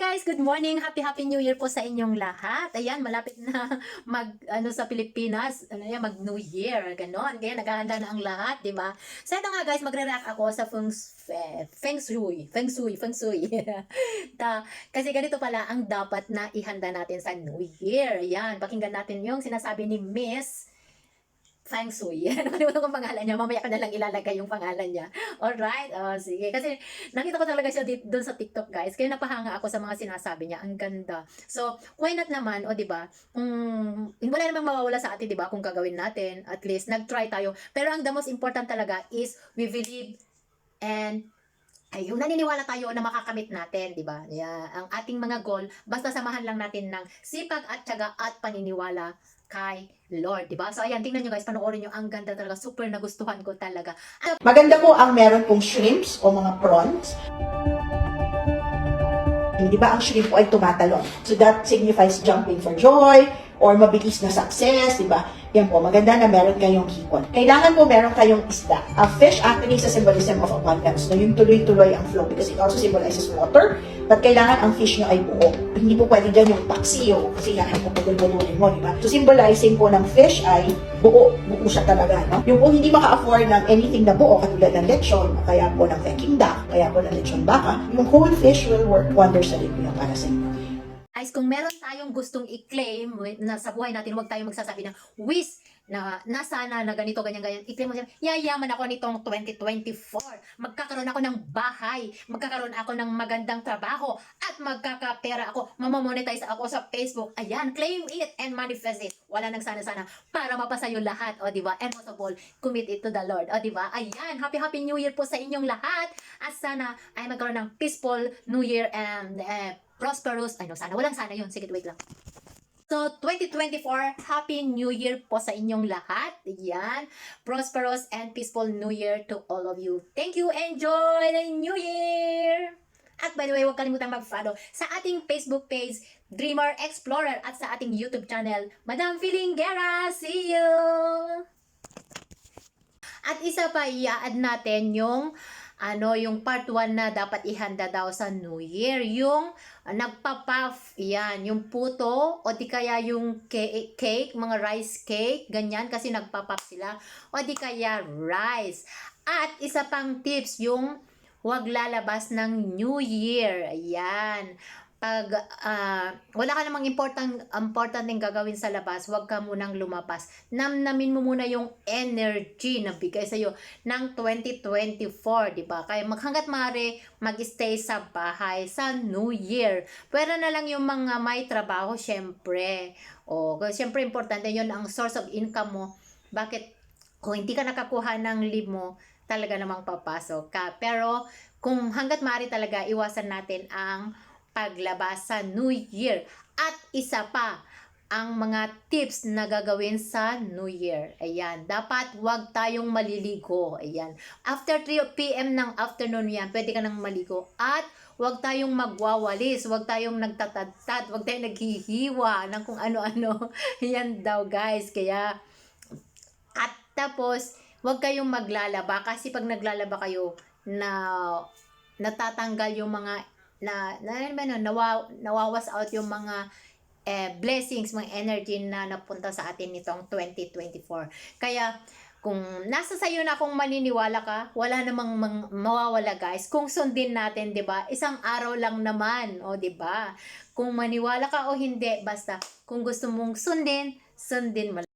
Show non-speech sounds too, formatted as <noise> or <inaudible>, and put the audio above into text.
guys, good morning. Happy Happy New Year po sa inyong lahat. Ayan, malapit na <laughs> mag ano sa Pilipinas, ano yan, mag New Year, ganon. Kaya naghahanda na ang lahat, 'di ba? So ito nga guys, magre-react ako sa feng, eh, feng shui, feng shui, feng shui. <laughs> Ta, kasi ganito pala ang dapat na ihanda natin sa New Year. Ayan, pakinggan natin yung sinasabi ni Miss Feng Shui. <laughs> Nakalimutan ko ang pangalan niya. Mamaya ko na lang ilalagay yung pangalan niya. Alright? Oh, sige. Kasi nakita ko talaga siya dito, doon sa TikTok, guys. Kaya napahanga ako sa mga sinasabi niya. Ang ganda. So, why not naman, o di ba? Um, wala namang mawawala sa atin, di ba? Kung gagawin natin, at least, nag-try tayo. Pero ang the most important talaga is we believe and ay, yung naniniwala tayo na makakamit natin, di ba? Yeah, ang ating mga goal, basta samahan lang natin ng sipag at tiyaga at paniniwala kay Lord, di ba? So, ayan, tingnan nyo guys, panoorin nyo, ang ganda talaga, super nagustuhan ko talaga. Maganda po ang meron pong shrimps o mga prawns. Di ba ang shrimp po ay tumatalon? So that signifies jumping for joy or mabilis na success, di ba? Yan po, maganda na meron kayong hipon. Kailangan po meron kayong isda. A fish actually is a symbolism of abundance. No, yung tuloy-tuloy ang flow because it also symbolizes water. But kailangan ang fish nyo ay buo. Hindi po pwede dyan yung paksiyo kasi nga ang pagpagulbulunin mo, di ba? So symbolizing po ng fish ay buo. Buo siya talaga, no? Yung po hindi maka-afford ng anything na buo, katulad ng lechon, kaya po ng Peking duck, kaya po ng lechon baka, yung whole fish will work wonders sa yan para sa inyo. Guys, kung meron tayong gustong i-claim na sa buhay natin, huwag tayong magsasabi ng wish na nasana na ganito, ganyan, ganyan. I-claim mo siya, yayaman ako nitong 2024. Magkakaroon ako ng bahay. Magkakaroon ako ng magandang trabaho. At magkakapera ako. Mamamonetize ako sa Facebook. Ayan, claim it and manifest it. Wala nang sana-sana para mapasa yung lahat. O, di ba? And most of all, commit it to the Lord. O, di ba? Ayan, happy, happy New Year po sa inyong lahat. At sana ay magkaroon ng peaceful New Year and eh, prosperous, ay no, sana, walang sana yun. Sige, wait lang. So, 2024, Happy New Year po sa inyong lahat. Yan. Prosperous and peaceful New Year to all of you. Thank you. Enjoy the New Year! At by the way, huwag kalimutang mag-follow sa ating Facebook page, Dreamer Explorer, at sa ating YouTube channel, Madam Filingera. See you! At isa pa, i-add natin yung ano, yung part 1 na dapat ihanda daw sa New Year. Yung uh, nagpa-puff, yan, yung puto, o di kaya yung cake, cake, mga rice cake, ganyan, kasi nagpa-puff sila. O di kaya rice. At isa pang tips, yung huwag lalabas ng New Year. Ayan. Pag ah, wala ka namang important, important yung gagawin sa labas, huwag ka munang lumabas. Namnamin mo muna yung energy na bigay sa'yo ng 2024, di ba? Kaya maghanggat maaari, mag-stay sa bahay sa New Year. Pwera na lang yung mga may trabaho, syempre. O, syempre importante yun ang source of income mo. Bakit? Kung hindi ka nakakuha ng leave mo, talaga namang papasok ka. Pero, kung hanggat maaari talaga, iwasan natin ang paglabas sa New Year. At isa pa, ang mga tips na gagawin sa New Year. Ayan, dapat wag tayong maliligo. Ayan. After 3 p.m. ng afternoon yan, pwede ka nang maligo. At wag tayong magwawalis, wag tayong nagtatadtad, wag tayong naghihiwa ng kung ano-ano. <laughs> Yan daw guys. Kaya, at tapos, wag kayong maglalaba kasi pag naglalaba kayo na natatanggal yung mga na, na, ano ba yun, nawa, nawawas out yung mga eh, blessings, mga energy na napunta sa atin nitong 2024. Kaya, kung nasa sayo na kung maniniwala ka, wala namang mang, mawawala guys. Kung sundin natin, 'di ba? Isang araw lang naman, o 'di ba? Kung maniwala ka o hindi, basta kung gusto mong sundin, sundin mo.